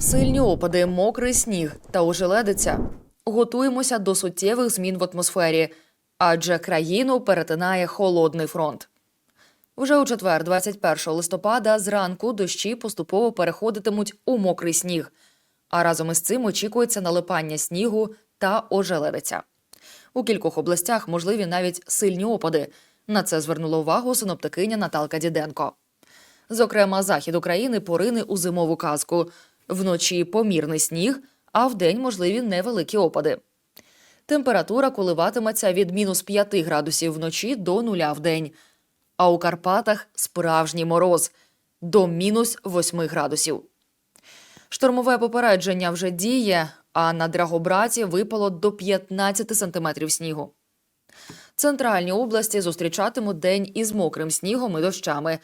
Сильні опади, мокрий сніг та ожеледиця. Готуємося до суттєвих змін в атмосфері, адже країну перетинає холодний фронт. Вже у четвер, 21 листопада, зранку дощі поступово переходитимуть у мокрий сніг, а разом із цим очікується налипання снігу та ожеледиця. У кількох областях можливі навіть сильні опади. На це звернула увагу синоптикиня Наталка Діденко. Зокрема, захід України порине у зимову казку. Вночі помірний сніг, а вдень можливі невеликі опади. Температура коливатиметься від мінус 5 градусів вночі до нуля вдень. А у Карпатах справжній мороз до мінус 8 градусів. Штормове попередження вже діє, а на Драгобраті випало до 15 сантиметрів снігу. Центральні області зустрічатимуть день із мокрим снігом і дощами.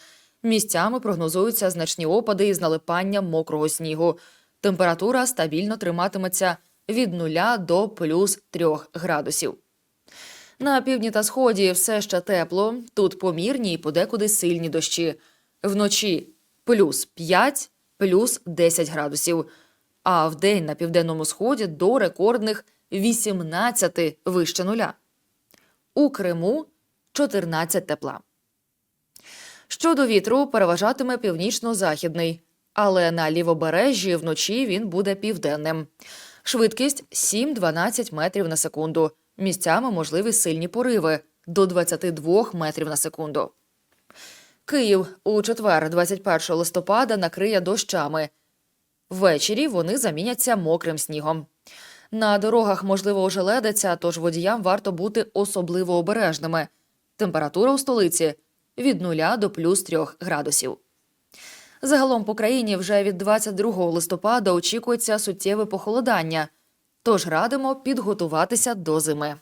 Місцями прогнозуються значні опади із налипанням мокрого снігу. Температура стабільно триматиметься від 0 до плюс 3 градусів. На півдні та сході все ще тепло. Тут помірні і подекуди сильні дощі. Вночі плюс 5, плюс 10 градусів. А вдень на південному сході до рекордних 18 вище нуля. У Криму 14 тепла. Щодо вітру, переважатиме північно-західний, але на лівобережжі вночі він буде південним. Швидкість 7-12 метрів на секунду. Місцями можливі сильні пориви до 22 метрів на секунду. Київ у четвер, 21 листопада, накриє дощами. Ввечері вони заміняться мокрим снігом. На дорогах можливо ожеледиться, тож водіям варто бути особливо обережними. Температура у столиці від 0 до плюс 3 градусів. Загалом по країні вже від 22 листопада очікується суттєве похолодання, тож радимо підготуватися до зими.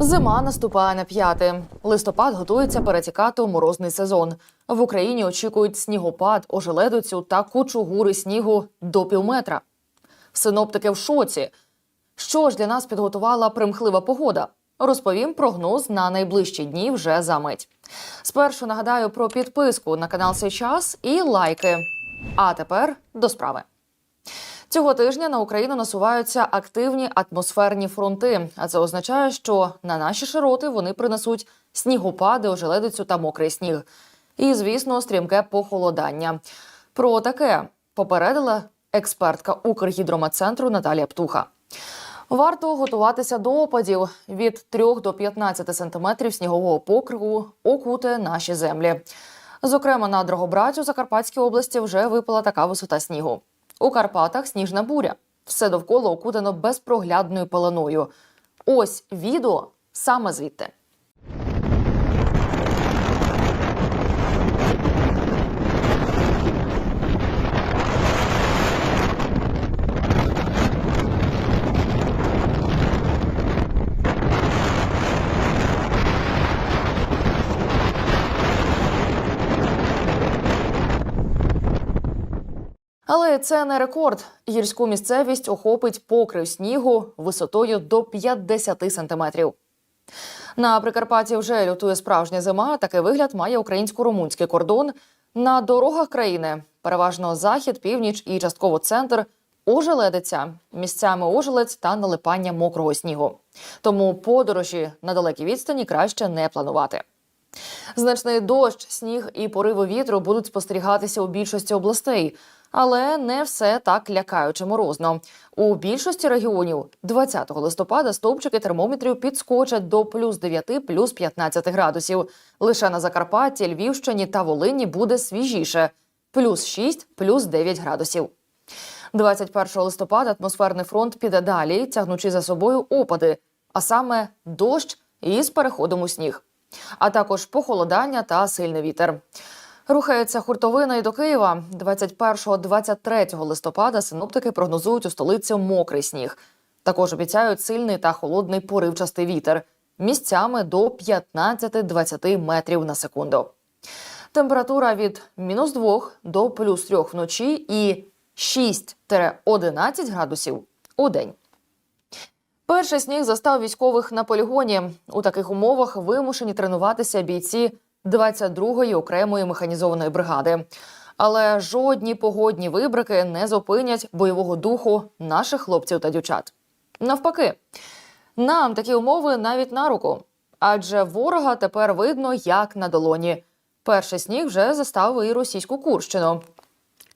Зима наступає на п'яте. Листопад готується перетікати у морозний сезон. В Україні очікують снігопад, ожеледицю та кучугури снігу до півметра. Синоптики в шоці. Що ж для нас підготувала примхлива погода? Розповім прогноз на найближчі дні вже за мить. Спершу нагадаю про підписку на канал «Сей час і лайки. А тепер до справи. Цього тижня на Україну насуваються активні атмосферні фронти, а це означає, що на наші широти вони принесуть снігопади, ожеледицю та мокрий сніг. І, звісно, стрімке похолодання. Про таке попередила експертка Укргідрометцентру Наталія Птуха. Варто готуватися до опадів від 3 до 15 сантиметрів снігового покриву окуте наші землі. Зокрема, на Дрогобраті Закарпатській області вже випала така висота снігу. У Карпатах сніжна буря. Все довкола окутано безпроглядною пеленою. Ось відео саме звідти. Але це не рекорд. Гірську місцевість охопить покрив снігу висотою до 50 сантиметрів. На Прикарпатті вже лютує справжня зима. Такий вигляд має українсько-румунський кордон. На дорогах країни переважно захід, північ і частково центр. Ожеледиця місцями ожеледь та налипання мокрого снігу. Тому подорожі на далекій відстані краще не планувати. Значний дощ, сніг і пориви вітру будуть спостерігатися у більшості областей, але не все так лякаюче морозно. У більшості регіонів 20 листопада стовпчики термометрів підскочать до плюс 9, плюс 15 градусів. Лише на Закарпатті, Львівщині та Волині буде свіжіше плюс 6, плюс 9 градусів. 21 листопада атмосферний фронт піде далі, тягнучи за собою опади, а саме дощ із переходом у сніг, а також похолодання та сильний вітер. Рухається хуртовина і до Києва. 21-23 листопада синоптики прогнозують у столиці мокрий сніг. Також обіцяють сильний та холодний поривчастий вітер місцями до 15-20 метрів на секунду. Температура від мінус 2 до плюс 3 вночі і 6-11 градусів у день. Перший сніг застав військових на полігоні. У таких умовах вимушені тренуватися бійці 22-ї окремої механізованої бригади. Але жодні погодні вибрики не зупинять бойового духу наших хлопців та дівчат. Навпаки, нам такі умови навіть на руку, адже ворога тепер видно як на долоні. Перший сніг вже застав і російську Курщину.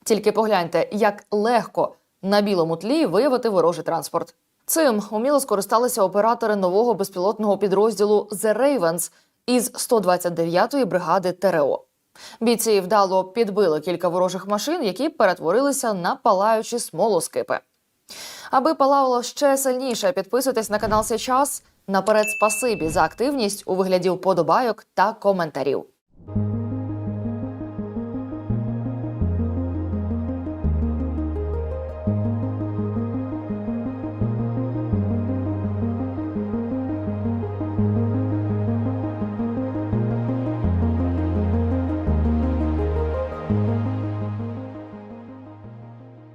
Тільки погляньте, як легко на білому тлі виявити ворожий транспорт. Цим уміло скористалися оператори нового безпілотного підрозділу The Ravens із 129-ї бригади ТРО. Бійці вдало підбили кілька ворожих машин, які перетворилися на палаючі смолоскипи. Аби палало ще сильніше, підписуйтесь на канал сейчас. Наперед спасибі за активність у вигляді вподобайок та коментарів.